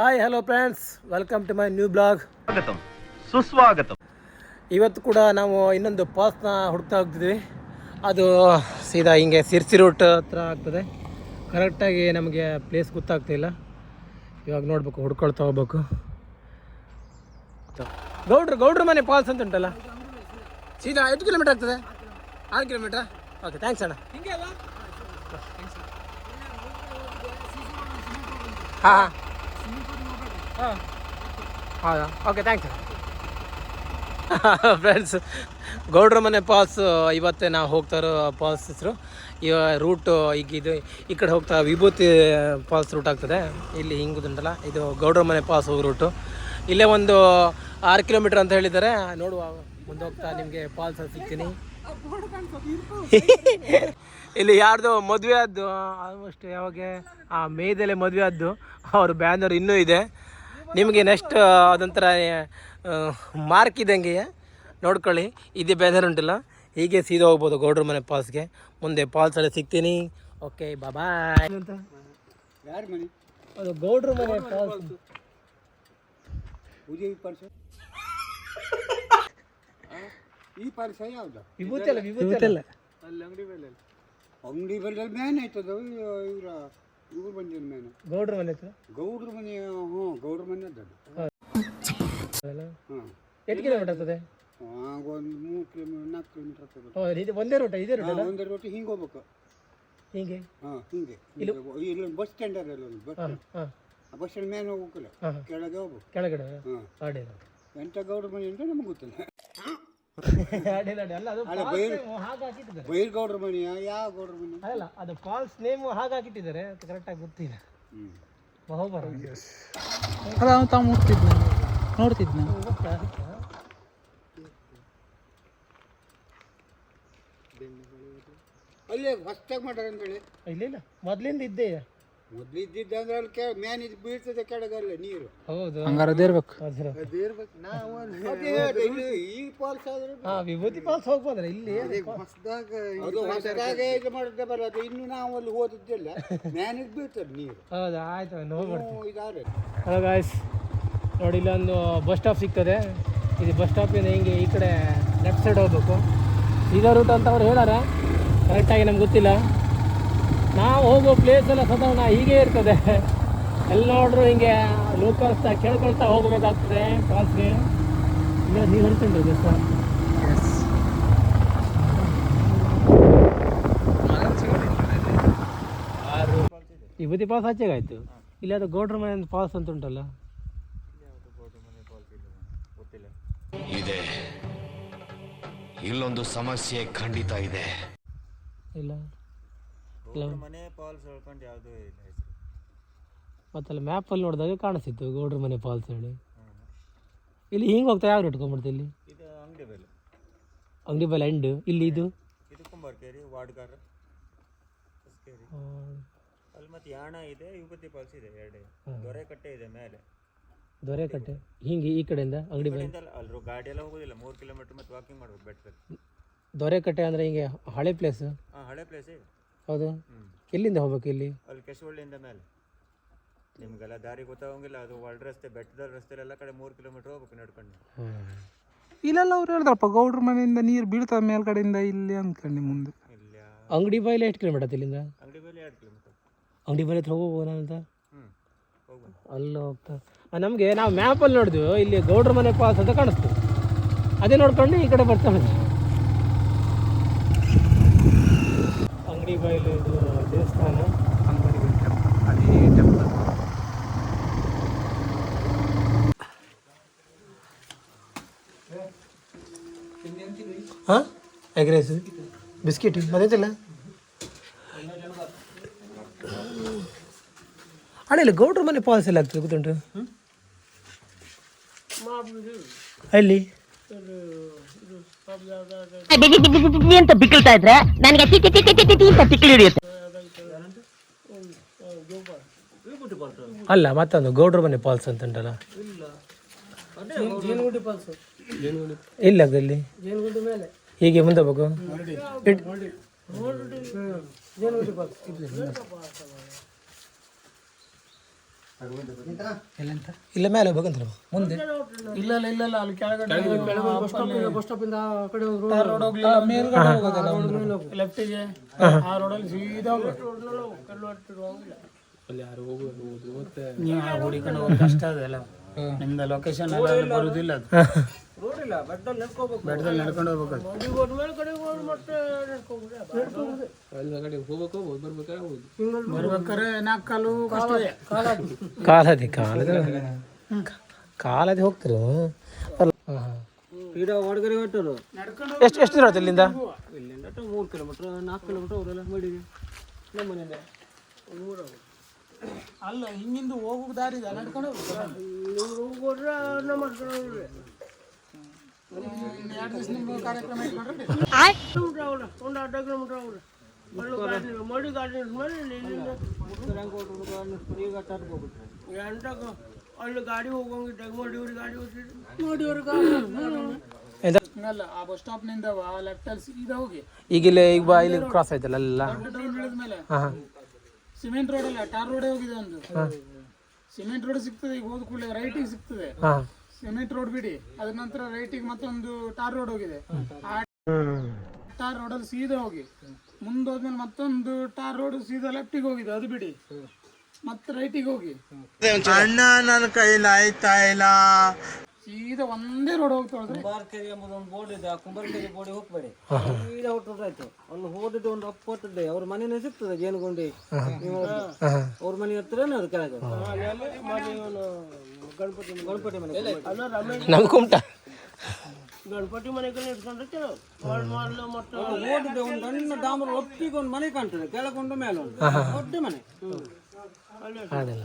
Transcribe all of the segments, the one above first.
Hi hello friends welcome to my new blog ಸ್ವಾಗತಂ. ಸುಸ್ವಾಗತಂ. ಇವತ್ತು ಕೂಡ ನಾವು ಇನ್ನೊಂದು ಪಾಸ್ನ ಹುಡುಕ್ತಾ ಹೋಗ್ತಿದ್ವಿ. ಅದು ಸೀದಾ ಹಿಂಗೆ ಸಿರ್ಸಿ ರೂಟ್ ಹತ್ರ ಆಗ್ತದೆ. ಕರೆಕ್ಟಾಗಿ ನಮಗೆ ಪ್ಲೇಸ್ ಗೊತ್ತಾಗ್ತಿಲ್ಲ ಇವಾಗ ನೋಡ್ಬೇಕು ಹುಡ್ಕೊಳ್ತಾ ಹೋಗ್ಬೇಕು. ಗೌಡ್ರು ಗೌಡ್ರ ಮನೆ ಪಾಲ್ಸ್ ಅಂತ ಉಂಟಲ್ಲ? ಸೀದಾ ಎಷ್ಟು ಕಿಲೋಮೀಟರ್ ಆಗ್ತದೆ? ಆರು ಕಿಲೋಮೀಟ್ರಾ ಓಕೆ ಥ್ಯಾಂಕ್ಸ್ ಅಣ್ಣ. ಹಾಂ ಹಾಂ. ಹೌದಾ? ಓಕೆ ಥ್ಯಾಂಕ್ಸ್ ಫ್ರೆಂಡ್ಸ್ ಗೌಡ್ರ ಮನೆ ಪಾಲ್ಸ್, ಇವತ್ತೇ ನಾವು ಹೋಗ್ತಾ ಇರೋ ಪಾಲ್ಸ್ ಹೆಸರು. ಇವ ರೂಟ್ ಈಗ ಇದು, ಈ ಕಡೆ ಹೋಗ್ತಾ ವಿಭೂತಿ ಪಾಲ್ಸ್ ರೂಟ್ ಆಗ್ತದೆ. ಇಲ್ಲಿ ಹಿಂಗುದುಂಟಲ್ಲ ಇದು ಗೌಡ್ರ ಮನೆ ಪಾಲ್ಸ್ ಹೋಗೋ ರೂಟು ಇಲ್ಲೇ ಒಂದು ಆರು ಕಿಲೋಮೀಟ್ರ್ ಅಂತ ಹೇಳಿದ್ದಾರೆ. ನೋಡುವ, ಮುಂದೆ ಹೋಗ್ತಾ ನಿಮಗೆ ಪಾಲ್ಸ್ ಸಿಗ್ತೀನಿ. ಇಲ್ಲಿ ಯಾರ್ದು ಮದುವೆ ಆದ್ದು ಆಲ್ಮೋಸ್ಟ್ ಯಾವಾಗ, ಆ ಮೇದಲ್ಲೇ ಮದುವೆ ಆದ್ದು, ಅವ್ರ ಬ್ಯಾನರ್ ಇನ್ನೂ ಇದೆ. ನಿಮಗೆ ನೆಕ್ಸ್ಟ್ ಅದೊಂಥರ ಮಾರ್ಕ್ ಇದ್ದಂಗೆ ನೋಡ್ಕೊಳ್ಳಿ ಇದೇ ಬೇಜಾರು ಉಂಟಿಲ್ಲ ಹೀಗೆ ಸೀದಾ ಹೋಗ್ಬೋದು ಗೌಡ್ರ ಮನೆ ಪಾಲ್ಸ್ಗೆ ಮುಂದೆ ಪಾಲ್ಸಲ್ಲಿ ಸಿಗ್ತೀನಿ ಓಕೆ ಬಾಯ್ ಅಂತ ಅದು ಗೌಡ್ರ ಮನೆ ಪಾಲ್ಸ್ ಈ ಪರ್ಸ ವಿಭೂತಿ ಅಲ್ಲ ವಿಭೂತಿ ಅಲ್ಲ ಅಂಗಡಿ ಮೇಲೆ ಮ್ಯಾನ್ ಆಯ್ತದ ಇವರ ಇವ್ರು ಬಂದಿನ ಮ್ಯಾನ್ ಗೌಡ್ರ ಮನೆ ಹತ್ರ? ಗೌಡ್ರ ಮನೆ ಹ್ಞೂ ಗೌಡ್ರ ಮನೆ ಅದ್ದದು ಅಲ್ಲ? ಹಾಂ ಎಷ್ಟು ಕಿಲೋಮೀಟರ್ ಆಗ್ತದೆ? ಆಗ ಒಂದು ಮೂರು ಕಿಲೋಮೀಟರ್ ನಾಲ್ಕು ಕಿಲೋಮೀಟರ್ ಆಗ್ತದೆ ಓ, ಇದು ಒಂದೇ ರೂಟ ಇದೇ ರೋಟ ಒಂದೇ ಒಂದು ರೋಟಿ ಹಿಂಗೆ ಹೋಗ್ಬೇಕು. ಹೀಗೆ? ಹಾಂ ಹಿಂಗೆ. ಇಲ್ಲಿ? ಬಸ್ ಸ್ಟ್ಯಾಂಡ್ ಅಲ್ಲ ಒಂದು ಬಸ್ ಹಾಂ ಹಾಂ. ಆ ಬಸ್ ಸ್ಟ್ಯಾಂಡ್ ಮ್ಯಾನ್ ಹೋಗ್ಬೇಕಲ್ಲ? ಹಾಂ ಕೆಳಗೆ ಹೋಗ್ಬೇಕು. ಕೆಳಗಡೆ? ಹಾಂ. ಅಡ್ಡಿಲ್ಲ ಎಂಥ ಗೌಡ್ರ ಮನೆ ಅಂತ ನಮ್ಗೆ ಗೊತ್ತಿಲ್ಲ. ಅಲ್ಲ ಅದು ಅಲ್ಲ, ಬೈರ್- ಗೌಡ್ರ ಮನೆಯ ಯಾವ ಗೌಡ್ರ ಮನೆ? ಅಲ್ಲ ಅದು ಫಾಲ್ಸ್ ನೇಮ್ ಹಾಗೆ ಹಾಕಿಟ್ಟಿದ್ದಾರೆ. ಅದು ಕರೆಕ್ಟಾಗಿ ಗೊತ್ತಿಲ್ಲ. ಬಹುಬರ ಅದ ಅವ್ನು ತಾವು ಮುಟ್ತಿದ್ನ ನೋಡ್ತಿದ್ನ? ಗೊತ್ತಾ ಅಲ್ಲೇ ಹೊಸ್ದಾಗಿ ಮಾಡ್ಯಾರ ಅಂತೇಳಿ ಇಲ್ಲ ಇಲ್ಲ. ಮೊದ್ಲಿಂದ ಇದ್ದೇ. ಮೊದ್ಲು ಇದ್ದಿದ್ದ ಅಂದ್ರೆ ಅಲ್ಲಿ ಕೆ ಮ್ಯಾನ್ ಇದು ಬೀಳ್ತದೆ ಕೆಳಗಲ್ಲ ನೀರು. ಹೌದು. ಹಂಗಾರ ಅದೇ ಇರ್ಬೇಕು. ನಾವು ಅದೇ ಇಲ್ಲಿ ಈ ಫಾಲ್ಸ್ ಆದ್ರೆ ಹಾ ವಿಭೂತಿ ಫಾಲ್ಸ್ ಹೋಗ್ಬೋದ್ರ ಇಲ್ಲಿ ಅದು ಹೊಸದಾಗ ಇದು ಮಾಡಿದ್ದೆ ಬರೋದು ಇನ್ನು ನಾವು ಅಲ್ಲಿ ಓದಿದ್ದಿಲ್ಲ ಮ್ಯಾನಿಗೆ ಬೀಳ್ತದೆ ನೀರು. ಹೌದು ಆಯ್ತು. ನೋಡ್ಬಿಡ್ತೀನಿ ಇದಾದ್ರೆ. ಹಲೋ ಗಾಯ್ಸ್ ನೋಡಿ ಇಲ್ಲೊಂದು ಬಸ್ ಸ್ಟಾಪ್ ಸಿಗ್ತದೆ. ಇದು ಬಸ್ ಸ್ಟಾಪಿಂದ ಹಿಂಗೆ ಈ ಕಡೆ ಲೆಫ್ಟ್ ಸೈಡ್ ಹೋಗ್ಬೇಕು. ಇದೇ ರೂಟ್ ಅಂತ ಅವ್ರು ಹೇಳಾರೆ. ಕರೆಕ್ಟಾಗಿ ನಮ್ಗೆ ಗೊತ್ತಿಲ್ಲ. ನಾವು ಹೋಗೋ ಪ್ಲೇಸ್ ಎಲ್ಲ ಸಾಧಾರಣ ಹೀಗೆ ಇರ್ತದೆ. ಎಲ್ಲ ನೋಡ್ರು ಹಿಂಗೆ ಲೋಕಲ್ಸ್ ಕೇಳ್ಕೊಳ್ತಾ ಹೋಗಬೇಕಾಗ್ತದೆ ಫಾಲ್ಸ್ಗೆ ಇಲ್ಲ ನೀವು ಹೇಳ್ಕೊಂಡು ಬಸ್ ವಿಭೂತಿ ಪಾಸ್ ಆಚೆಗಾಯ್ತು ಇಲ್ಲಿ ಅದು ಗೌಡ್ರ ಮನೆ ಪಾಸ್ ಅಂತ ಉಂಟಲ್ಲ? ಇದೆ. ಇಲ್ಲೊಂದು ಸಮಸ್ಯೆ ಖಂಡಿತ ಇದೆ. ಇಲ್ಲ. ಇಲ್ಲ ಮ್ಯಾಪ್ ಮ್ಯಾಪಲ್ಲಿ ನೋಡಿದಾಗ ಕಾಣಿಸ್ತಿತ್ತು ಗೌಡ್ರ ಮನೆ ಫಾಲ್ಸ್ ಹೇಳಿ. ಇಲ್ಲಿ ಹಿಂಗೆ ಹೋಗ್ತಾ ಯಾವ ಇಟ್ಕೊಂಡ್ಬಿಡ್ತು ಇಲ್ಲಿ? ಇದು ಅಂಗಡಿ ಬೆಲೆ. ಅಂಗಡಿ ಬೆಲೆ ಎಂಡ್ ಇಲ್ಲಿ ಇದು? ಇದು ಕುಂಬಾರ್ಕೇರಿ ವಾಡ್ಗಾರ ಹೊಸಕೇರಿ. ಅಲ್ಲಿ ಮತ್ತೆ ಯಾಣ ಇದೆ ಯುಪತಿ ಫಾಲ್ಸ್ ಇದೆ ಎರಡೇ. ದೊರೆಕಟ್ಟೆ ಇದೆ ಮೇಲೆ. ದೊರೆಕಟ್ಟೆ. ಹಿಂಗೆ ಈ ಕಡೆಯಿಂದ ಅಂಗಡಿ ಬೆಲೆ? ಇಲ್ಲಿಂದ ಅಲ್ಲಿ ಗಾಡಿ ಎಲ್ಲ ಹೋಗೋದಿಲ್ಲ ಮೂರು ಕಿಲೋಮೀಟರ್ ಮತ್ತೆ ವಾಕಿಂಗ್ ಮಾಡ್ಬೇಕು ಬೆಟ್ಟದಲ್ಲಿ ದೊರೆಕಟ್ಟೆ ಅಂದರೆ ಹಿಂಗೆ ಹಳೆ ಪ್ಲೇಸ್ ಹಾಂ ಹಳೆ ಪ್ಲೇಸ್ ಇದೆ. ಹೌದು. ಎಲ್ಲಿಂದ ಹೋಗ್ಬೇಕು ಇಲ್ಲಿ? ಅಲ್ಲಿ ಕೆಶವಳ್ಳಿಯಿಂದ ಮೇಲೆ. ನಿಮಗೆಲ್ಲ ದಾರಿ ಗೊತ್ತಾಗಂಗಿಲ್ಲ. ಅದು ಒಳ್ಳೆ ರಸ್ತೆ ಬೆಟ್ಟದ ರಸ್ತೆಲೆಲ್ಲ ಎಲ್ಲ ಕಡೆ ಮೂರು ಕಿಲೋಮೀಟರ್ ಹೋಗ್ಬೇಕು ನಡ್ಕೊಂಡು. ಇಲ್ಲೆಲ್ಲ ಅವ್ರು ಹೇಳ್ತಾರಪ್ಪ ಗೌಡ್ರ ಮನೆಯಿಂದ ನೀರು ಬೀಳ್ತದ ಮೇಲ್ಗಡೆಯಿಂದ ಇಲ್ಲಿ ಅಂದ್ಕೊಂಡು ಮುಂದೆ. ಇಲ್ಲಿ. ಅಂಗಡಿ ಬೈಲೆ ಎಷ್ಟು ಕಿಲೋಮೀಟರ್ ಇಲ್ಲಿಂದ? ಅಂಗಡಿ ಬೈಲಿ ಎರಡು ಕಿಲೋಮೀಟರ್. ಅಂಗಡಿ ಬೈಲಿ ಹತ್ರ ಹೋಗ್ಬೋದ ಅಂತ? ಅಲ್ಲಿ ಹೋಗ್ತಾ. ನಮಗೆ ನಾವು ಮ್ಯಾಪಲ್ಲಿ ನೋಡಿದ್ವಿ. ಇಲ್ಲಿ ಗೌಡ್ರ ಮನೆ ಪಾಸ್ ಅಂತ ಕಾಣಿಸ್ತು. ಅದೇ ನೋಡ್ಕೊಂಡು ಈ ಕಡೆ ಬರ್ತಾ ಇದ್ವಿ ಅಂಗಡಿ ಬೈಲು ಇದು ದೇವಸ್ಥಾನ ಅಂಗಡಿ ಟೆಂಪಲ್ ಅದೇ ಟೆಂಪಲ್ ಹಾಂ ಎಗ್ ರೈಸ್ ಬಿಸ್ಕಿಟ್ ಮತ್ತಿಲ್ಲ ಅಣ್ಣ ಇಲ್ಲಿ ಗೌಡ್ರ ಮನೆ ಪಾಲ್ಸ್ ಎಲ್ಲ ಆಗ್ತದೆ ಗೊತ್ತುಂಟು ಅಲ್ಲಿ ಅಂತ ಬಿಕ್ಕಳ್ತಾ ಇದ್ರೆ ನನಗೆ ಅಂತ ಹಿಡಿಯುತ್ತೆ ಅಲ್ಲ, ಮತ್ತೊಂದು, ಗೌಡ್ರ ಮನೆ ಪಾಲ್ಸ್ ಅಂತ ಉಂಟಲ್ಲ ಇಲ್ಲ ಅಲ್ಲಿ ಹೀಗೆ ಮುಂದೆ ಇಟ್- ಇಲ್ಲ ಮೇಲೆ ಹೋಗ್ಬೇಕಂತ ಮುಂದೆ. ಇಲ್ಲ ಇಲ್ಲ ಇಲ್ಲ ಇಲ್ಲ ಅಲ್ಲಿ ಕೆಳಗಡೆ ಬಸ್ ಸ್ಟಾಪ್ ಬಸ್ ಸ್ಟಾಪ್ ಇಂದ ಆ ಕಡೆ ಲೆಫ್ಟಿಗೆ ಆ ರೋಡಲ್ಲಿ ಸೀದಾ ಅಲ್ಲಿ ಯಾರು ಹೋಗುದು ಮತ್ತೆ ನೀವು ಹುಡುಕೊಂಡು ಹೋಗಿ ಕಷ್ಟ ಅದಲ್ಲ. ನಿಮ್ದು ಲೊಕೇಶನ್ ಎಲ್ಲ ಬರೋದಿಲ್ಲ ಬರುದಿಲ್ಲ ಅದು ಬೆಟ್ಟದಲ್ಲಿ ನಡ್ಕೊಂಡು ಹೋಗ್ಬೇಕು. ಅಲ್ಲಿ ಕಡೆ ಹೋಗ್ಬೇಕು ಹೋಗ್ಬೋದು ಬರ್ಬೇಕಾದ್ರೆ ನಾಲ್ಕು ಕಾಲು ಕಾಲದಿ. ಕಾಲದಿ ಕಾಲದ. ಹೋಗ್ತಾರೆ? ಎಷ್ಟು ಎಷ್ಟು ದೂರ ಆಯ್ತು ಇಲ್ಲಿಂದ? ಮೂರು ಕಿಲೋಮೀಟರ್ ನಾಲ್ಕು ಕಿಲೋಮೀಟರ್ ಅವರೆಲ್ಲ ಮಡಿಗೆ ಅಲ್ಲ ಹಿಂಗಿಂದು ಹೋಗೋ ದಾರಿ. ಅಲ್ಲಿ ಗಾಡಿ ಮಡಿಯವ್ರ ಗಾಡಿ ಅಲ್ಲ ಆ ಬಸ್ ಸ್ಟಾಪ್ನಿಂದ ಲೆಫ್ಟ್ ಅಲ್ಲಿ ಸೀದಾ ಹೋಗಿ ಈಗ ಇಲ್ಲಿ ಈಗ ಬಾ ಇಲ್ಲಿ ಕ್ರಾಸ್ ಆಯ್ತಲ್ಲ ಅಲ್ಲ ಹಾಂ ಸಿಮೆಂಟ್ ರೋಡ್ ಅಲ್ಲ ಟಾರ್ ರೋಡೇ ಹೋಗಿದೆ ಒಂದು. ಸಿಮೆಂಟ್ ರೋಡ್ ಸಿಗ್ತದೆ ಈಗ ಹೋದ ಕೂಡಲೇ ರೈಟಿಗೆ ಸಿಗ್ತದೆ. ಹಾಂ. ಸಿಮೆಂಟ್ ರೋಡ್ ಬಿಡಿ. ಅದ್ರ ನಂತರ ರೈಟಿಗೆ ಮತ್ತೊಂದು ಟಾರ್ ರೋಡ್ ಹೋಗಿದೆ. ಟಾರ್ ಟಾರ್ ಅಲ್ಲಿ ಸೀದಾ ಹೋಗಿ. ಮುಂದೋದ್ಮೇಲೆ ಮತ್ತೊಂದು ಟಾರ್ ರೋಡ್ ಸೀದಾ ಲೆಫ್ಟಿಗೆ ಹೋಗಿದೆ. ಅದು ಬಿಡಿ. ಮತ್ತೆ ರೈಟಿಗೆ ಹೋಗಿ. ಅಣ್ಣ ನನ್ನ ಕೈಲಾಯ್ತಾ ಇಲ್ಲ? ಸೀದಾ ಒಂದೇ ರೋಡ್ ಹೋಗ್ತಾ ಹೋದ್ರೆ ಕುಂಬಾರಕೆರೆ ಎಂಬುದು ಒಂದು ಬೋರ್ಡ್ ಇದೆ. ಆ ಕುಂಬಾರಕೆರೆ ಬೋರ್ಡ್ ಹೋಗ್ಬೇಡಿ. ಸೀದಾ ಆಯ್ತು. ಅಲ್ಲಿ ಹೋದದ್ದು ಒಂದು ಅಪ್ಪತ್ತದೆ ಅವ್ರ ಮನೆನೇ ಸಿಗ್ತದೆ ಜೇನುಗುಂಡಿ. ನೀವು ಅವ್ರ ಮನೆ ಹತ್ರನೇ ಅದು ಕೆಳಗೆ. ಗಣಪತಿ ಗಣಪತಿ ಮನೆ. ನಮ್ ಕುಮಟ. ಗಣಪತಿ ಮನೆ ಇಟ್ಕೊಂಡ್ರೆ ಮಾಡ್ಲು ಮತ್ತೆ ಒಂದು ಸಣ್ಣ ಡಾಮರ್ ಒಟ್ಟಿಗೆ ಒಂದು ಮನೆ ಕಾಣ್ತದೆ. ಕೆಳಗೊಂಡು ಮೇಲೆ ಒಂದು. ದೊಡ್ಡ ಮನೆ. ಅದಲ್ಲ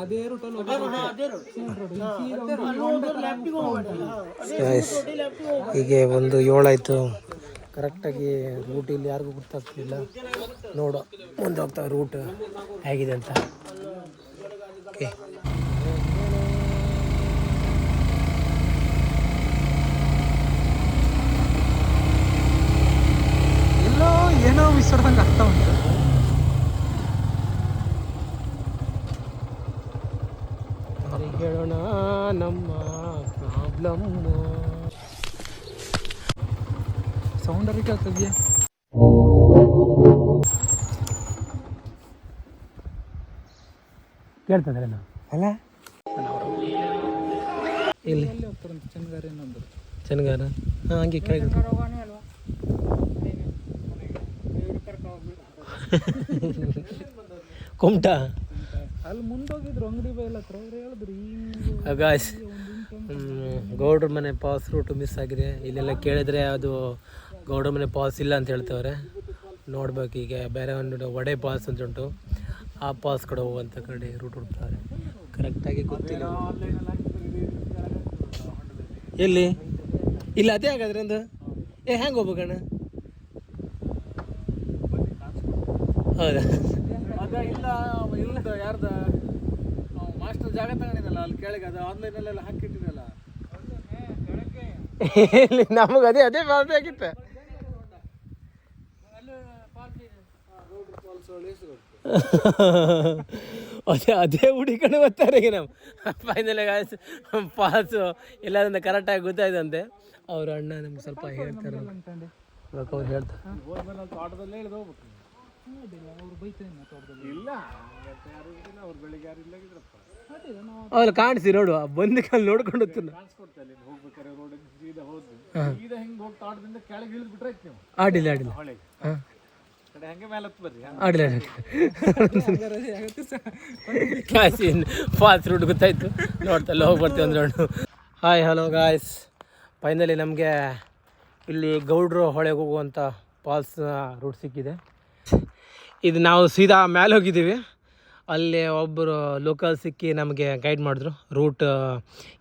ಅದೇ ಹೀಗೆ ಒಂದು ಏಳಾಯ್ತು. ಕರೆಕ್ಟಾಗಿ ರೂಟ್ ಇಲ್ಲಿ ಯಾರಿಗೂ ಗೊತ್ತಾಗ್ತಿಲ್ಲ. ನೋಡೋ ಮುಂದೆ ಹೋಗ್ತಾ ರೂಟ್ ಹೇಗಿದೆ ಅಂತ. ಓಕೆ ಎಲ್ಲೋ ಏನೋ ವಿಸರ್ದಂಗೆ ಆಗ್ತಾ ಉಂಟು. ಹೇಳೋಣ ನಮ್ಮ ಪ್ರಾಬ್ಲಮ್ ಸೌಂಡಲ್ಲಿ ಕೇಳ್ತಿದ್ಯಾ ಕೇಳ್ತದೆ ಅಲ್ಲ. ಇಲ್ಲಿ ಚೆನ್ನಗಾರ ಇನ್ನೊಂದು ಚನ್ನಗಾರ? ಹಾಂ ಹಂಗೆ ಕೆಳಗೆ ಕುಮಟ. ಅಲ್ಲಿ ಮುಂದೋಗಿದ್ರು ಅಂಗಡಿ ಬೈಲ್ ಹತ್ರ ಅವ್ರು ಹೇಳಿದ್ರು ಗಾಯ್ಸ್ ಗೌಡ್ರ ಮನೆ ಪಾಸ್ ರೂಟ್ ಮಿಸ್ ಆಗಿದೆ. ಇಲ್ಲೆಲ್ಲ ಕೇಳಿದ್ರೆ ಅದು ಗೌಡ್ರ ಮನೆ ಪಾಸ್ ಇಲ್ಲ ಅಂತ ಹೇಳ್ತವ್ರೆ. ನೋಡ್ಬೇಕು ಈಗ ಬೇರೆ ಒಂದು ವಡೆ ಪಾಸ್ ಅಂತ ಉಂಟು. ಆ ಪಾಸ್ ಕಡೆ ಹೋಗುವಂಥ ಕಡೆ ರೂಟ್ ಹುಡ್ತಾರೆ ಕರೆಕ್ಟಾಗಿ ಗೊತ್ತಿಲ್ಲ. ಎಲ್ಲಿ? ಇಲ್ಲ ಅದೇ ಹಾಗಾದ್ರೆ ಒಂದು. ಏ ಹೆಂಗೆ ಹೋಗ್ಬೇಕಣ್ಣ ಹೌದಾ. ಅದ ಇಲ್ಲ ಇಲ್ಲದ ಯಾರ್ದ? ಮಾಸ್ಟರ್ ಜಾಗ ತಗೊಂಡಿದ್ದಲ್ಲ ಅಲ್ಲಿ ಕೆಳಗೆ ಅದು ಆನ್ಲೈನಲ್ಲೆಲ್ಲ ಹಾಕಿಟ್ಟಿದ್ದಲ್ಲ. ನಮಗೆ ಅದೇ ಅದೇ ಬೇಕಾಗಿತ್ತು ಅದೇ ಅದೇ ಹುಡುಕೊಂಡು ಬರ್ತಾರೆ ಈಗ ನಾವು ಫೈನಲ್ ಪಾಸು. ಎಲ್ಲದಿಂದ ಕರೆಕ್ಟಾಗಿ ಗೊತ್ತಾಯ್ತಂತೆ. ಅವ್ರ ಅಣ್ಣ ನಮ್ಗೆ ಸ್ವಲ್ಪ ಹೇಳ್ತಾರೆ ಅವ್ರು ಹೇಳ್ತಾರೆ ಇಲ್ಲ ಅವ್ರು ಬೆಳಿಗ್ಗೆ ಯಾರು ಇಲ್ಲ ಇದ್ರಪ್ಪ. ಅವ್ರು ಕಾಣಿಸಿ ನೋಡು ಬಂದು ಕಾಲ್ ನೋಡ್ಕೊಂಡು ಹೋಗ್ತಾನೆ. ಕಾಣಿಸ್ಕೊಡ್ತಾ ಇಲ್ಲಿ ಹೋಗ್ಬೇಕಾರೆ ರೋಡ್ ಸೀದಾ ಹೋದ್ವಿ. ಸೀದಾ ಹಿಂಗೆ ಹೋಗಿ ತೋಟದಿಂದ ಕೆಳಗೆ ಇಳಿದು ಬಿಟ್ರೆ ನೀವು. ಆಡಿಲ್ಲ ಆಡಿಲ್ಲ. ಹೊಳೆಗೆ ಕಡೆ ಹಂಗೆ ಮೇಲೆ ಹತ್ತು ಬರ್ರಿ ಆಡಿಲ್ಲ ಕಾಸಿ ಫಾಸ್ಟ್ ರೂಟ್ ಗೊತ್ತಾಯ್ತು? ನೋಡ್ತಲ್ಲ ಹೋಗಿ ಬರ್ತೀವಿ ಅಂದ್ರೆ ಹಾಯ್ ಹಲೋ ಗಾಯ್ಸ್ ಫೈನಲಿ ನಮಗೆ ಇಲ್ಲಿ ಗೌಡ್ರು ಹೊಳೆಗೆ ಹೋಗುವಂಥ ಫಾಲ್ಸ್ ರೂಟ್ ಸಿಕ್ಕಿದೆ. ಇದು ನಾವು ಸೀದಾ ಮೇಲೆ ಹೋಗಿದ್ದೀವಿ. ಅಲ್ಲಿ ಒಬ್ಬರು ಲೋಕಲ್ ಸಿಕ್ಕಿ ನಮಗೆ ಗೈಡ್ ಮಾಡಿದ್ರು. ರೂಟ್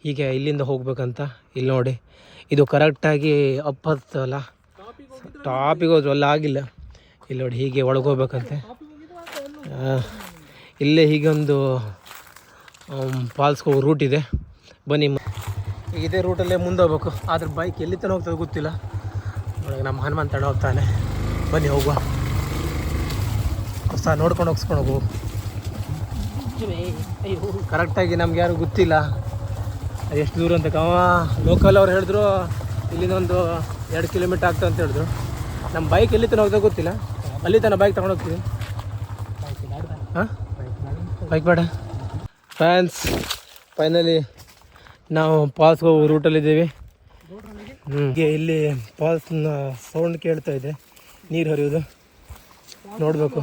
ಹೀಗೆ ಇಲ್ಲಿಂದ ಹೋಗ್ಬೇಕಂತ. ಇಲ್ಲಿ ನೋಡಿ ಇದು ಕರೆಕ್ಟಾಗಿ ಅಪ್ಪತ್ತಲ್ಲ ಟಾಪಿಗೆ ಹೋದ್ರು ಅಲ್ಲ ಆಗಿಲ್ಲ. ಇಲ್ಲಿ ನೋಡಿ ಹೀಗೆ ಒಳಗೆ ಹೋಗ್ಬೇಕಂತೆ ಆ, ಇಲ್ಲೇ ಹೀಗೊಂದು ಫಾಲ್ಸ್ಗೆ ಹೋಗೋ ರೂಟ್ ಇದೆ. ಬನ್ನಿ ಇದೇ ರೂಟಲ್ಲೇ ಮುಂದೆ ಹೋಗ್ಬೇಕು. ಆದರೆ ಬೈಕ್ ಎಲ್ಲಿ ತನಕ ಹೋಗ್ತದೆ ಗೊತ್ತಿಲ್ಲ. ನಮ್ಮ ಹನುಮಂತಣ್ಣ ಹೋಗ್ತಾನೆ. ಬನ್ನಿ ಹೋಗುವ. ಹೊಸ ನೋಡ್ಕೊಂಡು ಹೋಗಿಸ್ಕೊಂಡು ಹೋಗು. ಕರೆಕ್ಟಾಗಿ ನಮ್ಗೆ ಯಾರು ಗೊತ್ತಿಲ್ಲ. ಎಷ್ಟು ದೂರ ಅಂತ ಅವ ಲೋಕಲ್ ಅವ್ರು ಹೇಳಿದ್ರು, ಇಲ್ಲಿಂದ ಒಂದು ಎರಡು ಕಿಲೋಮೀಟ್ರ್ ಆಗ್ತದೆ ಅಂತ ಹೇಳಿದ್ರು. ನಮ್ಮ ಬೈಕ್ ಎಲ್ಲಿ ತನಕ ಹೋಗ್ತಾ ಗೊತ್ತಿಲ್ಲ. ಅಲ್ಲಿ ತನಕ ಬೈಕ್ ತಗೊಂಡು ಹೋಗ್ತೀವಿ. ಹಾಂ? ಬೈಕ್ ಬೇಡ. ಫ್ಯಾನ್ಸ್ ಫೈನಲಿ ನಾವು ಪಾಲ್ಸ್ ಹೋಗೋ ರೂಟಲ್ಲಿದ್ದೀವಿ ಹ್ಞೂ ಇಲ್ಲಿ ಪಾಲ್ಸ್ನ ಸೌಂಡ್ ಕೇಳ್ತಾ ಇದೆ. ನೀರು ಹರಿಯೋದು. ನೋಡಬೇಕು.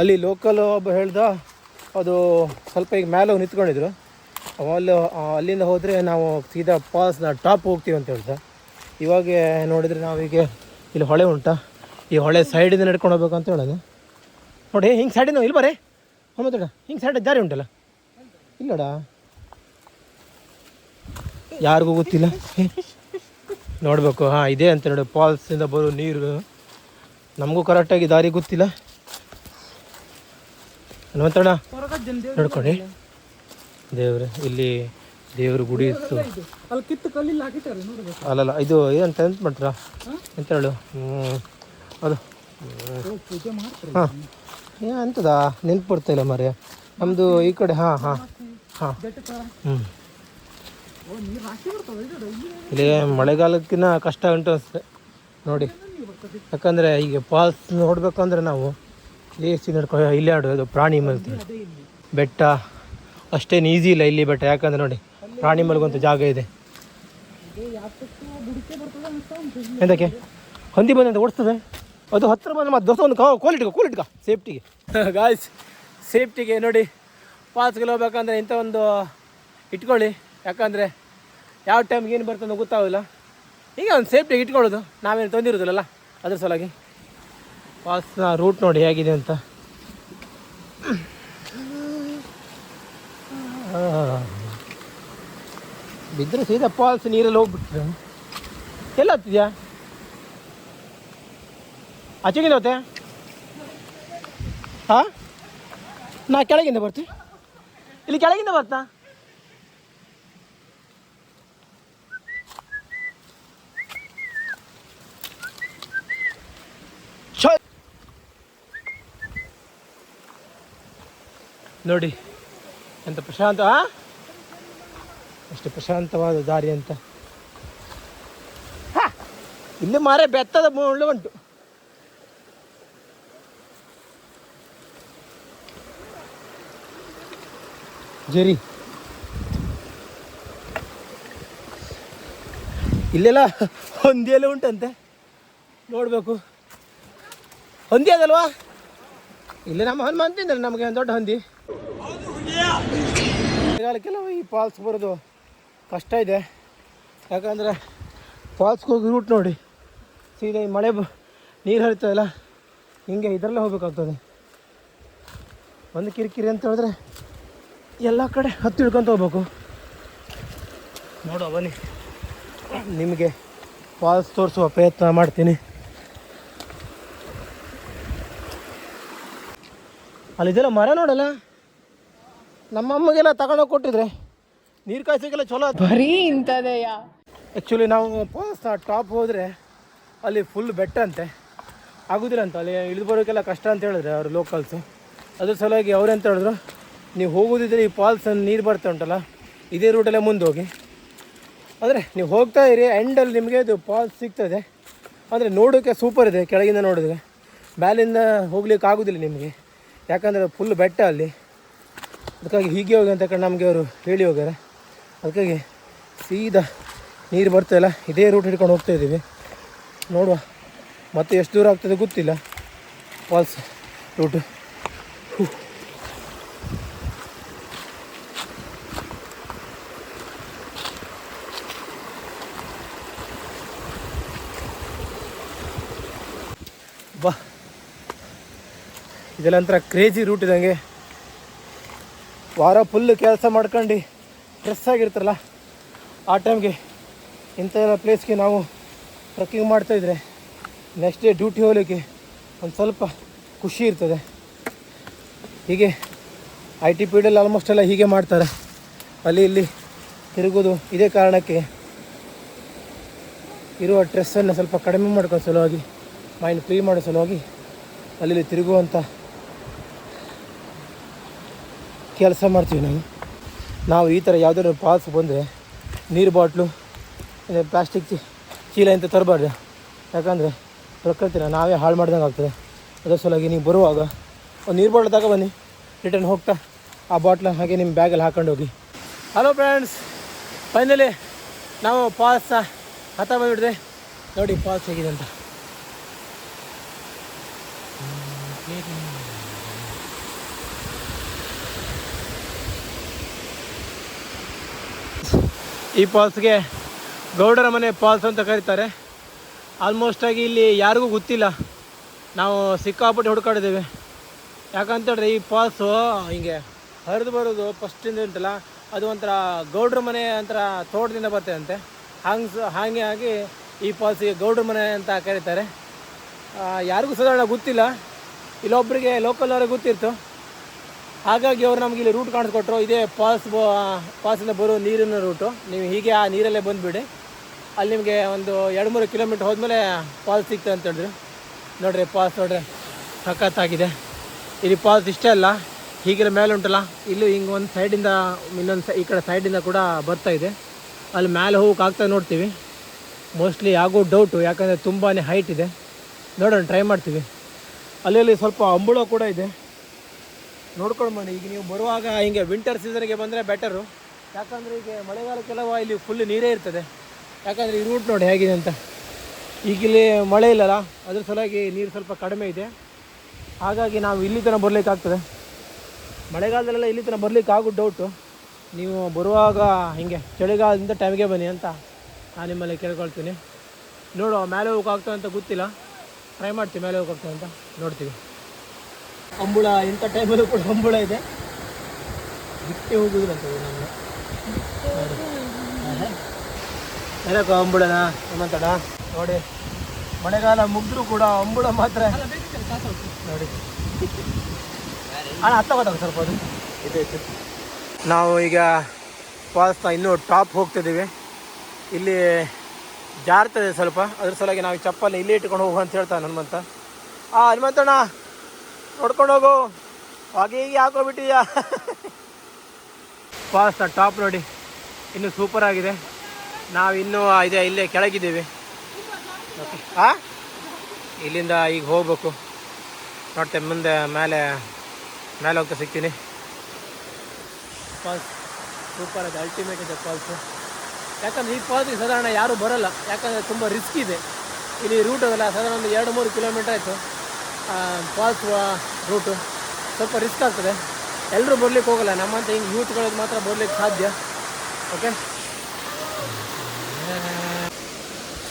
ಅಲ್ಲಿ ಲೋಕಲ್ ಒಬ್ಬ ಹೇಳ್ದ, ಅದು ಸ್ವಲ್ಪ ಈಗ ಮೇಲೆ ಹೋಗಿ ನಿಂತ್ಕೊಂಡಿದ್ರು ಅಲ್ಲಿ ಅಲ್ಲಿಂದ ಹೋದರೆ ನಾವು ಸೀದಾ ಪಾಸ್ನ ಟಾಪ್ ಹೋಗ್ತೀವಿ ಅಂತ ಹೇಳ್ದ. ಇವಾಗ ನೋಡಿದರೆ ನಾವೀಗ ಇಲ್ಲಿ ಹೊಳೆ ಉಂಟಾ. ಈ ಹೊಳೆ ಸೈಡಿಂದ ನಡ್ಕೊಂಡು ಹೋಗ್ಬೇಕು ಅಂತ ಹೇಳೋದು. ನೋಡಿ ಹಿಂಗೆ ಸೈಡಿಂದ ಇಲ್ಲಿ ಬರೇ. ಮಾತಾಡ ಹಿಂಗೆ ಸೈಡ್ ಜಾರಿ ಉಂಟಲ್ಲ. ಇಲ್ಲಡ? ಯಾರಿಗೂ ಗೊತ್ತಿಲ್ಲ. ನೋಡಬೇಕು. ಹಾಂ, ಇದೆ ಅಂತ ನೋಡಿ. ಫಾಲ್ಸಿಂದ ಬರೋ ನೀರು. ನಮಗೂ ಕರೆಕ್ಟಾಗಿ ದಾರಿ ಗೊತ್ತಿಲ್ಲ. ಹನುಮಂತಣ್ಣ, ನೋಡ್ಕೊಳ್ಳಿ. ದೇವ್ರೆ, ಇಲ್ಲಿ ದೇವ್ರ ಗುಡಿ ಇತ್ತು. ಅಲ್ಲಲ್ಲ, ಇದು ಏನಂತ ಎಂತ ಮಾಡ್ತಾರ? ಎಂತ ಹೇಳು? ಅದು. ಹಾಂ. ಎಂತದಾ ನೆನ್ಪು ಬರ್ತಾ ಇಲ್ಲ ಮರೆ ನಮ್ಮದು ಈ ಕಡೆ, ಹಾಂ ಹಾಂ ಹಾಂ. ಹ್ಞೂ ಇಲ್ಲಿ ಮಳೆಗಾಲಕ್ಕಿಂತ ಕಷ್ಟ ಉಂಟು ಅನಿಸುತ್ತೆ. ನೋಡಿ. ಯಾಕಂದರೆ ಈಗ ಫಾಲ್ಸ್ ನೋಡಬೇಕಂದ್ರೆ ನಾವು ಲೇಸಿ ನಡ್ಕೊ, ಇಲ್ಲೇ ಆಡೋದು ಪ್ರಾಣಿ ಮಲ್ತಿ ಬೆಟ್ಟ, ಅಷ್ಟೇನು ಈಸಿ ಇಲ್ಲ ಇಲ್ಲಿ ಬೆಟ್ಟ. ಯಾಕಂದ್ರೆ ನೋಡಿ, ಪ್ರಾಣಿ ಮಲ್ಗುವಂಥ ಜಾಗ ಇದೆ. ಎಂದಕ್ಕೆ ಹೊಂದಿ ಬಂದಂತ ಓಡಿಸ್ತದೆ? ಅದು ಹತ್ತಿರ ಬಂದ ಮತ್ತೆ ದೋಸ್ತ ಒಂದು ಕೋಲಿಟ್ಕೋ ಕೋಲಿಟ್ಕ ಸೇಫ್ಟಿಗೆ ಗಾಯ್ಸ್ ಸೇಫ್ಟಿಗೆ ನೋಡಿ ಪಾಸ್ಗೆ ಹೋಗ್ಬೇಕಂದ್ರೆ ಇಂಥ ಒಂದು ಇಟ್ಕೊಳ್ಳಿ. ಯಾಕಂದರೆ ಯಾವ ಟೈಮ್ಗೆ ಏನು ಬರ್ತದೆ ಗೊತ್ತಾಗೋದಿಲ್ಲ. ಹೀಗೆ ಒಂದು ಸೇಫ್ಟಿಗೆ ಇಟ್ಕೊಳ್ಳೋದು. ನಾವೇನು ತಂದಿರೋದಿಲ್ಲಲ್ಲ ಅದ್ರ ಸಲುವಾಗಿ. ಪಾಸ್ನ ರೂಟ್ ನೋಡಿ ಹೇಗಿದೆ ಅಂತ. ಬಿದ್ದರೆ ಸೀದಾ ಫಾಲ್ಸ್ ನೀರಲ್ಲಿ ಹೋಗ್ಬಿಟ್ರೆ. ಎಲ್ಲ ಹತ್ತಿದ್ಯಾ? ಆಚೆಗಿಂದ ಹೋತೆ ಹಾಂ? ನಾ ಕೆಳಗಿಂದ ಬರ್ತೀನಿ ಇಲ್ಲಿ ಕೆಳಗಿಂದ ಬರ್ತಾ? ನೋಡಿ. ಎಂತ ಪ್ರಶಾಂತ ಹಾ ಎಷ್ಟು ಪ್ರಶಾಂತವಾದ ದಾರಿ ಅಂತ! ಇಲ್ಲಿ ಮಾರೆ ಬೆತ್ತದ ಮುಳ್ಳು ಉಂಟು. ಜರಿ. ಇಲ್ಲೆಲ್ಲ ಹೊಂದಿಯಲ್ಲ ಉಂಟಂತೆ. ನೋಡಬೇಕು. ಹೊಂದಿ ಅದಲ್ವಾ ಇಲ್ಲಿ ನಮ್ಮ ಹನುಮಂತಿಂದ್ರೆ ನಮಗೆ ದೊಡ್ಡ ಹೊಂದಿ. ಮಳೆಗಾಲಕ್ಕೆಲ್ಲ ಈ ಫಾಲ್ಸ್ ಬರೋದು ಕಷ್ಟ ಇದೆ. ಯಾಕಂದರೆ ಫಾಲ್ಸ್ಗೆ ಹೋಗಿ ರೂಟ್ ನೋಡಿ. ಸೀದಾ ಈ ಮಳೆ ಬ, ನೀರು ಹರಿತಾಯಿಲ್ಲ ಹಿಂಗೆ ಇದರಲ್ಲೇ ಹೋಗ್ಬೇಕಾಗ್ತದೆ. ಒಂದು ಕಿರಿಕಿರಿ ಅಂತ ಹೇಳಿದ್ರೆ ಎಲ್ಲ ಕಡೆ ಹತ್ತು ಹಿಡ್ಕೊಂತ ಹೋಗ್ಬೇಕು. ನೋಡುವ, ಬನ್ನಿ. ನಿಮಗೆ ಫಾಲ್ಸ್ ತೋರಿಸುವ ಪ್ರಯತ್ನ ಮಾಡ್ತೀನಿ. ಅಲ್ಲಿದೆಲ್ಲ ಮರ ನೋಡಲ್ಲ? ನಮ್ಮ ಅಮ್ಮಗೆಲ್ಲ ತಗೊಂಡೋಗಿ ಕೊಟ್ಟಿದ್ರೆ ನೀರು ಕಾಯ್ಸೋಕೆಲ್ಲ ಚಲೋ ಬರೀ ಇಂಥದೆಯ? ಆ್ಯಕ್ಚುಲಿ ನಾವು ಫಾಲ್ಸ್ ಟಾಪ್ ಹೋದರೆ ಅಲ್ಲಿ ಫುಲ್ ಬೆಟ್ಟ ಅಂತೆ. ಆಗೋದಿಲ್ಲ ಅಂತ ಅಲ್ಲಿ ಇಳಿದು ಬರೋಕ್ಕೆಲ್ಲ ಕಷ್ಟ ಅಂತ ಹೇಳಿದ್ರೆ ಅವರು ಲೋಕಲ್ಸು ಅದ್ರ ಸಲುವಾಗಿ ಅವ್ರು ಎಂತ ಹೇಳಿದ್ರು ನೀವು ಹೋಗೋದಿದ್ರೆ ಈ ಫಾಲ್ಸ್ ನೀರು ಬರ್ತಾ ಉಂಟಲ್ಲ ಇದೇ ರೂಟಲ್ಲೇ ಮುಂದೆ ಹೋಗಿ ಅಂದರೆ ನೀವು ಹೋಗ್ತಾ ಇರಿ ಎಂಡಲ್ಲಿ ನಿಮಗೆ ಇದು ಫಾಲ್ಸ್ ಸಿಗ್ತದೆ. ಅಂದರೆ ನೋಡೋಕ್ಕೆ ಸೂಪರ್ ಇದೆ ಕೆಳಗಿಂದ ನೋಡಿದ್ರೆ. ಮೇಲಿಂದ ಹೋಗ್ಲಿಕ್ಕೆ ಆಗೋದಿಲ್ಲ ನಿಮಗೆ. ಯಾಕಂದರೆ ಫುಲ್ ಬೆಟ್ಟ ಅಲ್ಲಿ. ಅದಕ್ಕಾಗಿ ಹೀಗೆ ಹೋಗಿ ಅಂತ ಕಡೆ ನಮಗೆ ಅವರು ಹೇಳಿ ಹೋಗ್ಯಾರ. ಅದಕ್ಕಾಗಿ ಸೀದಾ ನೀರು ಬರ್ತಾಯಿಲ್ಲ ಇದೇ ರೂಟ್ ಹಿಡ್ಕೊಂಡು ಹೋಗ್ತಾ ಇದ್ದೀವಿ. ನೋಡುವ ಮತ್ತೆ ಎಷ್ಟು ದೂರ ಆಗ್ತದೆ ಗೊತ್ತಿಲ್ಲ. ಫಾಲ್ಸ್ ರೂಟು ಬಾ. ಇದೆಲ್ಲ ಒಂಥರ ಕ್ರೇಜಿ ರೂಟ್ ಇದ್ದಂಗೆ ವಾರ ಫುಲ್ಲು ಕೆಲಸ ಮಾಡ್ಕೊಂಡು ಸ್ಟ್ರೆಸ್ ಆಗಿರ್ತಾರಲ್ಲ, ಆ ಟೈಮ್ಗೆ ಇಂಥ ಎಲ್ಲ ಪ್ಲೇಸ್ಗೆ ನಾವು ಟ್ರಕ್ಕಿಂಗ್ ಮಾಡ್ತಾಯಿದ್ರೆ ನೆಕ್ಸ್ಟ್ ಡೇ ಡ್ಯೂಟಿ ಹೋಗಲಿಕ್ಕೆ ಒಂದು ಸ್ವಲ್ಪ ಖುಷಿ ಇರ್ತದೆ. ಹೀಗೆ ಐ ಟಿ ಪೀಡಲ್ಲಿ ಆಲ್ಮೋಸ್ಟ್ ಎಲ್ಲ ಹೀಗೆ ಮಾಡ್ತಾರೆ. ಅಲ್ಲಿ ಇಲ್ಲಿ ತಿರುಗೋದು ಇದೇ ಕಾರಣಕ್ಕೆ ಇರುವ ಡ್ರೆಸ್ಸನ್ನು ಸ್ವಲ್ಪ ಕಡಿಮೆ ಮಾಡ್ಕೋ ಸಲುವಾಗಿ ಮೈಂಡ್ ಫ್ರೀ ಮಾಡೋ ಸಲುವಾಗಿ ಅಲ್ಲಿ ತಿರುಗುವಂಥ ಕೆಲಸ ಮಾಡ್ತೀವಿ ನಾವು. ನಾವು ಈ ಥರ ಯಾವುದಾದ್ರು ಪಾಲ್ಸ್ ಬಂದರೆ ನೀರು ಬಾಟ್ಲು ಪ್ಲಾಸ್ಟಿಕ್ ಚೀಲ ಅಂತ ತರಬಾರ್ದು. ಯಾಕಂದರೆ ಪ್ರಕೃತಿನ ನಾವೇ ಹಾಳು ಮಾಡ್ದಂಗೆ ಆಗ್ತದೆ. ಅದರ ಸಲುವಾಗಿ ನೀವು ಬರುವಾಗ ಒಂದು ನೀರು ಬಾಟ್ಲು ತಗೋ ಬನ್ನಿ. ರಿಟರ್ನ್ ಹೋಗ್ತಾ ಆ ಬಾಟ್ಲ ಹಾಗೆ ನಿಮ್ಮ ಬ್ಯಾಗಲ್ಲಿ ಹಾಕೊಂಡು ಹೋಗಿ. ಹಲೋ ಫ್ರೆಂಡ್ಸ್ ಫೈನಲಿ ನಾವು ಪಾಲ್ಸ್ನ ಹತ್ತ ಬಂದುಬಿಟ್ಟಿದೆ ನೋಡಿ ಪಾಲ್ಸ್ ಹೇಗಿದೆ ಅಂತ. ಈ ಫಾಲ್ಸ್ಗೆ ಗೌಡರ ಮನೆ ಫಾಲ್ಸ್ ಅಂತ ಕರೀತಾರೆ. ಆಲ್ಮೋಸ್ಟ್ ಆಗಿ ಇಲ್ಲಿ ಯಾರಿಗೂ ಗೊತ್ತಿಲ್ಲ. ನಾವು ಸಿಕ್ಕಾಪಟ್ಟೆ ಹುಡ್ಕಾಡಿದ್ದೇವೆ. ಯಾಕಂತೇಳಿದ್ರೆ ಈ ಫಾಲ್ಸು ಹಿಂಗೆ ಹರಿದು ಬರೋದು ಫಸ್ಟಿಂದ ಉಂಟಲ್ಲ, ಅದು ಒಂಥರ ಗೌಡ್ರ ಮನೆ ಒಂಥರ ತೋಟದಿಂದ ಬರ್ತದೆ ಅಂತೆ ಹಂಗೆ ಹಾಗೆ ಆಗಿ ಈ ಫಾಲ್ಸಿಗೆ ಗೌಡ್ರ ಮನೆ ಅಂತ ಕರೀತಾರೆ. ಯಾರಿಗೂ ಸಾಧಾರಣ ಗೊತ್ತಿಲ್ಲ. ಇಲ್ಲೊಬ್ಬರಿಗೆ ಲೋಕಲ್ ಅವ್ರಿಗೆ ಗೊತ್ತಿತ್ತು ಹಾಗಾಗಿ ಅವ್ರು ನಮಗೆ ಇಲ್ಲಿ ರೂಟ್ ಕಾಣಿಸ್ಕೊಟ್ರು. ಇದೇ ಪಾಸ್ ಫಾಲ್ಸಿಂದ ಬರೋ ನೀರಿನ ರೂಟು ನೀವು ಹೀಗೆ ಆ ನೀರಲ್ಲೇ ಬಂದುಬಿಡಿ. ಅಲ್ಲಿ ನಿಮಗೆ ಒಂದು ಎರಡು ಮೂರು ಕಿಲೋಮೀಟ್ರ್ ಹೋದ್ಮೇಲೆ ಫಾಲ್ಸ್ ಸಿಗ್ತದೆ ಅಂತ ಹೇಳಿದ್ರು. ನೋಡ್ರಿ, ಪಾಸ್ ನೋಡ್ರಿ. ಸಖತ್ತಾಗಿದೆ. ಇಲ್ಲಿ ಫಾಲ್ಸ್ ಇಷ್ಟೇ ಅಲ್ಲ. ಹೀಗೆಲ್ಲ ಮೇಲೆ ಉಂಟಲ್ಲ. ಇಲ್ಲೂ ಹಿಂಗೆ ಒಂದು ಸೈಡಿಂದ ಇನ್ನೊಂದು ಸೈ ಈ ಕಡೆ ಸೈಡಿಂದ ಕೂಡ ಬರ್ತಾ ಇದೆ. ಅಲ್ಲಿ ಮೇಲೆ ಹೋಗಕ್ಕೆ ಆಗ್ತಾ ನೋಡ್ತೀವಿ. ಮೋಸ್ಟ್ಲಿ ಆಗೋ ಡೌಟು ಯಾಕಂದರೆ ತುಂಬಾ ಹೈಟ್ ಇದೆ. ನೋಡೋಣ ಟ್ರೈ ಮಾಡ್ತೀವಿ. ಅಲ್ಲಿ ಸ್ವಲ್ಪ ಅಂಬುಳ ಕೂಡ ಇದೆ. ನೋಡ್ಕೊಂಡು ಬನ್ನಿ. ಈಗ ನೀವು ಬರುವಾಗ ಹಿಂಗೆ ವಿಂಟರ್ ಸೀಸನ್ಗೆ ಬಂದರೆ ಬೆಟರು ಯಾಕಂದರೆ ಈಗ ಮಳೆಗಾಲಕ್ಕೆಲ್ಲವ ಇಲ್ಲಿ ಫುಲ್ ನೀರೇ ಇರ್ತದೆ. ಯಾಕಂದರೆ ಈ ರೂಟ್ ನೋಡಿ ಹೇಗಿದೆ ಅಂತ. ಈಗ ಇಲ್ಲಿ ಮಳೆ ಇಲ್ಲಲ್ಲ, ಅದ್ರ ಸಲುವಾಗಿ ನೀರು ಸ್ವಲ್ಪ ಕಡಿಮೆ ಇದೆ. ಹಾಗಾಗಿ ನಾವು ಇಲ್ಲಿ ತನಕ ಬರಲಿಕ್ಕಾಗ್ತದೆ ಮಳೆಗಾಲದಲ್ಲೆಲ್ಲ ಇಲ್ಲಿ ತನಕ ಬರಲಿಕ್ಕಾಗೋ ಡೌಟು ನೀವು ಬರುವಾಗ ಹಿಂಗೆ ಚಳಿಗಾಲದಿಂದ ಟೈಮ್ಗೆ ಬನ್ನಿ ಅಂತ ನಾನು ನಿಮ್ಮಲ್ಲಿ ಕೇಳ್ಕೊಳ್ತೀನಿ. ನೋಡುವ, ಮೇಲೆ ಹೋಗೋಕ್ಕಾಗ್ತದೆ ಅಂತ ಗೊತ್ತಿಲ್ಲ. ಟ್ರೈ ಮಾಡ್ತೀವಿ ಮೇಲೆ ಹೋಗೋಕ್ಕಾಗ್ತದೆ ಅಂತ. ನೋಡ್ತೀವಿ. ಅಂಬುಳ ಇಂಥ ಟೈಮಲ್ಲೂ ಕೂಡ ಅಂಬುಳ ಇದೆ. ಬಿಟ್ಟೆ ಹೋಗುದಿಲ್ಲ ಅಂತ ನಾನು ಏನಕ್ಕ ಅಂಬುಳನ ಏನಂತಡ ನೋಡಿ ಮಳೆಗಾಲ ಮುಗಿದ್ರು ಕೂಡ ಅಂಬುಳ ಮಾತ್ರ. ನೋಡಿ. ಅಣ್ಣ ಹತ್ತ ಗೊತ್ತಾಗ ಸ್ವಲ್ಪ ಅದು? ಇದೆ ನಾವು ಈಗ ಫಾಲ್ಸ್ನ ಇನ್ನೂ ಟಾಪ್ ಹೋಗ್ತಿದ್ದೀವಿ. ಇಲ್ಲಿ ಜಾರ್ತದೆ ಸ್ವಲ್ಪ. ಅದ್ರ ಸಲುವಾಗಿ ನಾವು ಈ ಚಪ್ಪಲಿ ಇಲ್ಲೇ ಇಟ್ಕೊಂಡು ಹೋಗು ಅಂತ ಹೇಳ್ತಾನೆ ಹನುಮಂತ. ಆ ಹನುಮಂತಣ್ಣ ನೋಡ್ಕೊಂಡು ಹೋಗು. ಹಾಗೆ ಹೀಗೆ ಹಾಕೋಬಿಟ್ಟಿದ್ಯಾ ಫಾಸ್ಟ್ ಟಾಪ್ ನೋಡಿ. ಇನ್ನು ಸೂಪರ್ ಆಗಿದೆ. ನಾವು ಇನ್ನೂ ಇದೆ ಇಲ್ಲೇ ಕೆಳಗಿದ್ದೀವಿ. ಓಕೆ. ಹಾಂ ಇಲ್ಲಿಂದ ಈಗ ಹೋಗ್ಬೇಕು. ನೋಡ್ತೇನೆ ಮುಂದೆ ಮೇಲೆ ಮೇಲೆ ಹೋಗ್ತಾ ಸಿಗ್ತೀನಿ. ಫಾಲ್ಸ್ ಸೂಪರ್ ಇದೆ ಅಲ್ಟಿಮೇಟ್ ಇದೆ ಫಾಲ್ಸು ಯಾಕಂದರೆ ಈ ಫಾಲ್ಸಿಗೆ ಸಾಧಾರಣ ಯಾರೂ ಬರಲ್ಲ. ಯಾಕಂದರೆ ತುಂಬ ರಿಸ್ಕ್ ಇದೆ. ಇಲ್ಲಿ ರೂಟ್ ಅದಲ್ಲ ಸಾಧಾರಣ ಒಂದು ಎರಡು ಮೂರು ಕಿಲೋಮೀಟರ್ ಆಯಿತು. ಫಾಲ್ಸ್ ರೂಟು ಸ್ವಲ್ಪ ರಿಸ್ಕ್ ಆಗ್ತದೆ. ಎಲ್ಲರೂ ಬರ್ಲಿಕ್ಕೆ ಹೋಗಲ್ಲ. ನಮ್ಮಂತ ಹಿಂಗೆ ಯೂತ್ಗಳಿಗೆ ಮಾತ್ರ ಬರ್ಲಿಕ್ಕೆ ಸಾಧ್ಯ. ಓಕೆ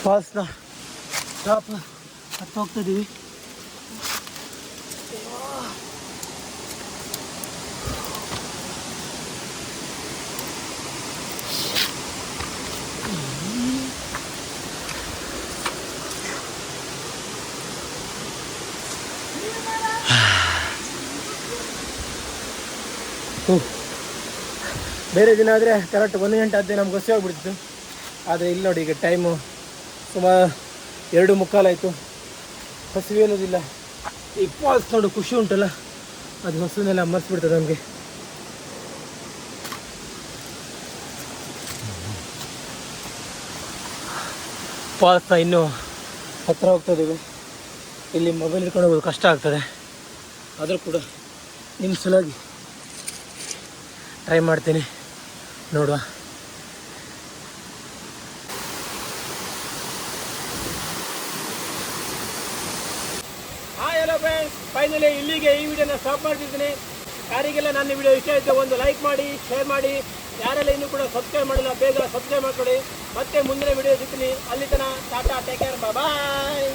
ಫಾಸ್ನ ಟಾಪ್ ಹತ್ತು ಹೋಗ್ತಿದ್ದೀವಿ ಬೇರೆ ದಿನ ಆದರೆ ಕರೆಕ್ಟ್ ಒಂದು ಗಂಟೆ ಆದರೆ ನಮ್ಗೆ ಹಸಿ ಆಗ್ಬಿಡ್ತಿತ್ತು. ಆದರೆ ಇಲ್ಲಿ ನೋಡಿ ಈಗ ಟೈಮು ಸುಮಾರು ಎರಡು ಮುಕ್ಕಾಲಾಯಿತು ಹಸಿವೆ ಅನ್ನೋದಿಲ್ಲ ಈ ಪಾಲ್ಸ್ ನೋಡು ಖುಷಿ ಉಂಟಲ್ಲ? ಅದು ಹಸುನೆಲ್ಲ ಮರ್ಸ್ಬಿಡ್ತದೆ ನಮಗೆ. ಫಾಲ್ಸ್ನ ಇನ್ನೂ ಹತ್ತಿರ ಇದು ಇಲ್ಲಿ ಮೊಬೈಲ್ ಇಟ್ಕೊಂಡು ಹೋಗೋದು ಕಷ್ಟ ಆಗ್ತದೆ. ಆದರೂ ಕೂಡ ನಿಮ್ಮ ಸಲುವಾಗಿ ಟ್ರೈ ಮಾಡ್ತೀನಿ. ನೋಡುವ. ಹಾಯ್ ಫೈನಲಿ ಇಲ್ಲಿಗೆ ಈ ವಿಡಿಯೋನ ಸ್ಟಾಪ್ ಮಾಡ್ತಿದ್ದೀನಿ. ಯಾರಿಗೆಲ್ಲ ನನ್ನ ವಿಡಿಯೋ ಇಷ್ಟ ಆಯಿತು ಒಂದು ಲೈಕ್ ಮಾಡಿ ಶೇರ್ ಮಾಡಿ. ಯಾರೆಲ್ಲ ಇನ್ನೂ ಕೂಡ ಸಬ್ಸ್ಕ್ರೈಬ್ ಮಾಡಿಲ್ಲ, ಬೇಗ ಸಬ್ಸ್ಕ್ರೈಬ್ ಮಾಡ್ಕೊಳ್ಳಿ ಮತ್ತೆ ಮುಂದಿನ ವಿಡಿಯೋ ಸಿಗ್ತೀನಿ. ಅಲ್ಲಿ ತನಕ ಟಾಟಾ ಟೇಕ್ ಕೇರ್ ಬಾಯ್